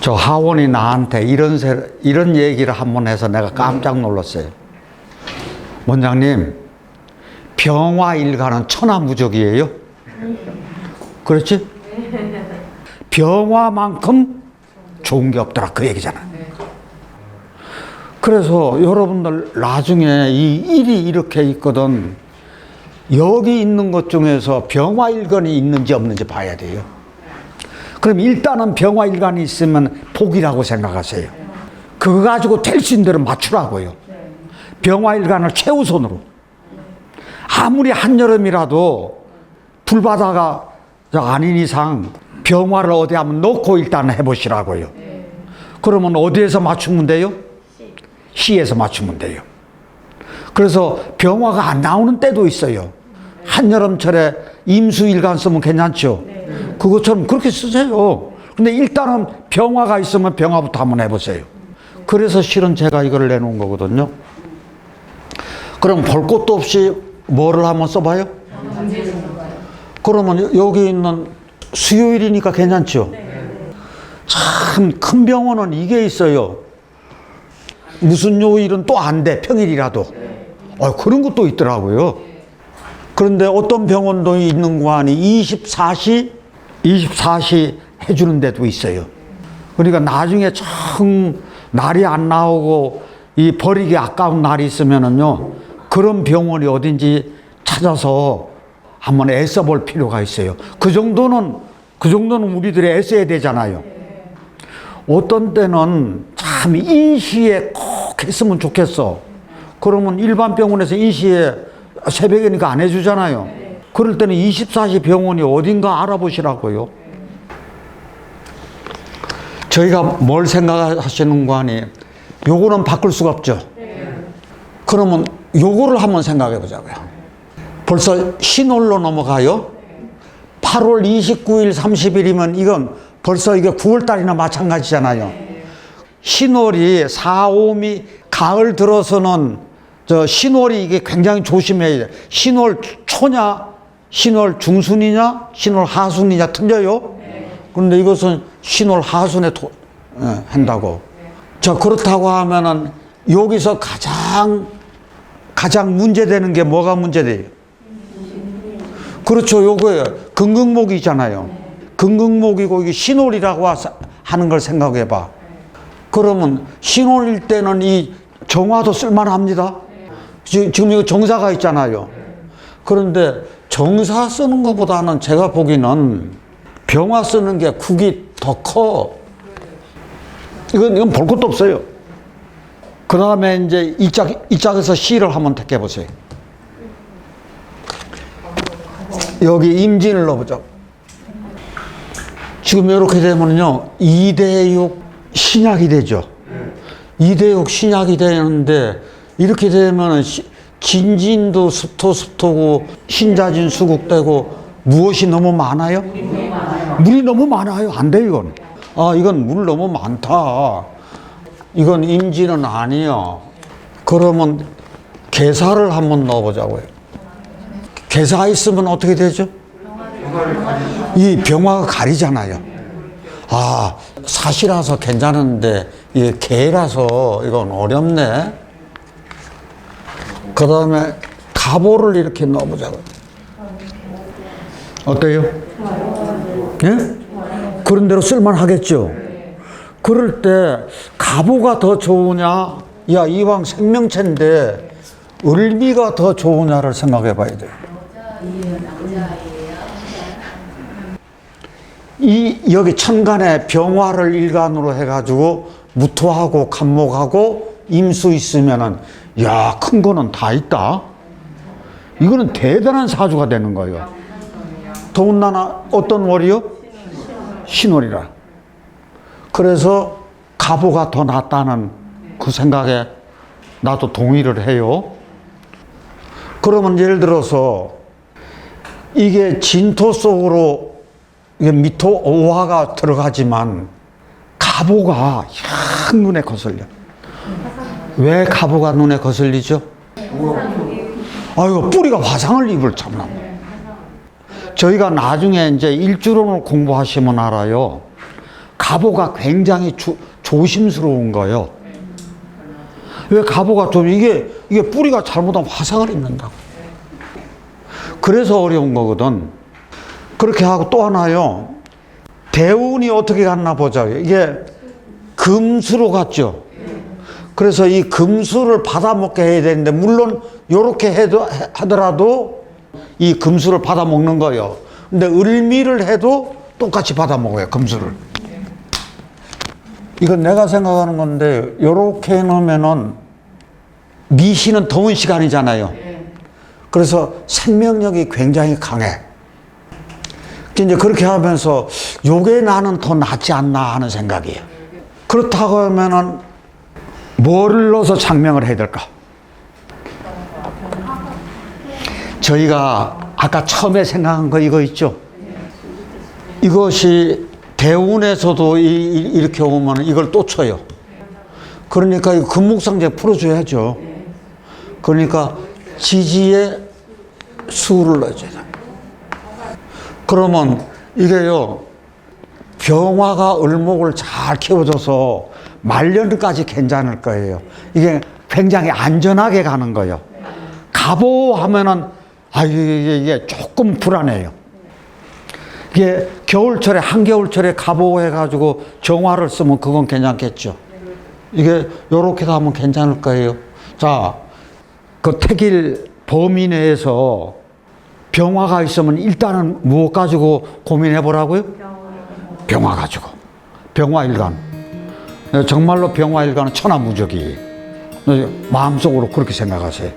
저 하원이 나한테 이런 세, 이런 얘기를 한 번 해서 내가 깜짝 놀랐어요. 원장님, 병화 일가는 천하무적이에요. 그렇지? 병화만큼 좋은 게 없더라 그 얘기잖아. 그래서 여러분들 나중에 이 일이 이렇게 있거든 여기 있는 것 중에서 병화일간이 있는지 없는지 봐야 돼요. 그럼 일단은 병화일간이 있으면 복이라고 생각하세요. 그거 가지고 될 수 있는 대로 맞추라고요. 병화일간을 최우선으로. 아무리 한여름이라도 불바다가 아닌 이상 병화를 어디 한번 놓고 일단 해보시라고요. 그러면 어디에서 맞추면 돼요? 시에서 맞추면 돼요. 그래서 병화가 안 나오는 때도 있어요. 한여름철에 임수일간 쓰면 괜찮죠? 그것처럼 그렇게 쓰세요. 근데 일단은 병화가 있으면 병화부터 한번 해보세요. 그래서 실은 제가 이걸 내놓은 거거든요. 그럼 볼 것도 없이 뭐를 한번 써봐요? 그러면 여기 있는 수요일이니까 괜찮죠? 참 큰 병원은 이게 있어요. 무슨 요일은 또 안 돼, 평일이라도. 어, 그런 것도 있더라고요. 그런데 어떤 병원도 있는 거 아니 24시, 24시 해주는 데도 있어요. 그러니까 나중에 참 날이 안 나오고 이 버리기 아까운 날이 있으면은요, 그런 병원이 어딘지 찾아서 한번 애써 볼 필요가 있어요. 그 정도는, 그 정도는 우리들이 애써야 되잖아요. 어떤 때는 참 인시에 꼭 했으면 좋겠어. 그러면 일반 병원에서 인시에 새벽이니까 안 해주잖아요. 그럴 때는 24시 병원이 어딘가 알아보시라고요. 저희가 뭘 생각하시는 거 아니? 요거는 바꿀 수가 없죠. 그러면 요거를 한번 생각해 보자고요. 벌써 신월로 넘어가요. 8월 29일, 30일이면 이건 벌써 이게 9월 달이나 마찬가지잖아요. 신월이 4, 5미 가을 들어서는 저 신월이 이게 굉장히 조심해야 돼. 신월 초냐, 신월 중순이냐, 신월 하순이냐 틀려요. 그런데 이것은 신월 하순에 도, 예, 한다고. 자 그렇다고 하면은 여기서 가장 가장 문제되는 게 뭐가 문제돼요? 그렇죠. 요거예요. 금극목이잖아요. 금극목이고 이게 신월이라고 하는 걸 생각해 봐. 그러면 신월일 때는 이 정화도 쓸만합니다. 지- 지금 이거 정사가 있잖아요. 그런데 정사 쓰는 것보다는 제가 보기에는 병화 쓰는 게 국이 더 커. 이건, 이건 볼 것도 없어요. 그 다음에 이제 이 짝, 이 짝에서 시를 한번 택해 보세요. 여기 임진을 넣어보자. 지금 이렇게 되면요, 2대6 신약이 되죠. 2대6 신약이 되는데, 이렇게 되면 진진도 습토 습토고, 신자진 수국되고, 무엇이 너무 많아요? 물이 너무 많아요. 안 돼, 이건. 아, 이건 물 너무 많다. 이건 임진은 아니요. 그러면 개사를 한번 넣어보자고요. 개사 있으면 어떻게 되죠? 이 병화가 가리잖아요. 아, 사시라서 괜찮은데, 이게 개라서 이건 어렵네. 그 다음에 가보를 이렇게 넣어보자고요. 어때요? 예? 그런 대로 쓸만하겠죠? 그럴 때 가보가 더 좋으냐? 야, 이왕 생명체인데 을미가 더 좋으냐를 생각해 봐야 돼요. 이 여기 천간에 병화를 일간으로 해가지고 무토하고 간목하고 임수 있으면은 야 큰 거는 다 있다. 이거는 대단한 사주가 되는 거예요. 더군다나 어떤 월이요? 신월이라. 그래서 가보가 더 낫다는 그 생각에 나도 동의를 해요. 그러면 예를 들어서 이게 진토 속으로 미토 오화가 들어가지만 가보가 약 눈에 거슬려. 왜 가보가 눈에 거슬리죠? 아유 뿌리가 화상을 입을 참나. 저희가 나중에 이제 일주론을 공부하시면 알아요. 가보가 굉장히 조, 조심스러운 거예요. 왜 가보가 좀 이게 이게 뿌리가 잘못하면 화상을 입는다고. 그래서 어려운 거거든. 그렇게 하고 또 하나요. 대운이 어떻게 갔나 보자요. 이게 금수로 갔죠. 그래서 이 금수를 받아먹게 해야 되는데 물론 이렇게 해도 하더라도 이 금수를 받아먹는 거예요. 근데 을미를 해도 똑같이 받아먹어요. 금수를. 이건 내가 생각하는 건데 이렇게 해놓으면은 미시는 더운 시간이잖아요. 그래서 생명력이 굉장히 강해. 이제 그렇게 하면서 요게 나는 더 낫지 않나 하는 생각이에요. 그렇다고 하면은 뭐를 넣어서 장명을 해야 될까? 저희가 아까 처음에 생각한 거 이거 있죠? 이것이 대운에서도 이, 이- 이렇게 오면 이걸 또 쳐요. 그러니까 이 금목상제 풀어줘야죠. 그러니까 지지에 수를 넣어줘야 돼. 그러면 이게요, 병화가 을목을 잘 키워줘서 말년까지 괜찮을 거예요. 이게 굉장히 안전하게 가는 거예요. 가보 하면은, 아, 이게, 이게 조금 불안해요. 이게 겨울철에, 한겨울철에 가보 해가지고 정화를 쓰면 그건 괜찮겠죠. 이게 요렇게 가면 괜찮을 거예요. 자, 그 택일 범위 내에서 병화가 있으면 일단은 무엇 가지고 고민해 보라고요? 병화 가지고. 병화 일간. 네, 정말로 병화일간은 천하무적이. 마음속으로 그렇게 생각하세요.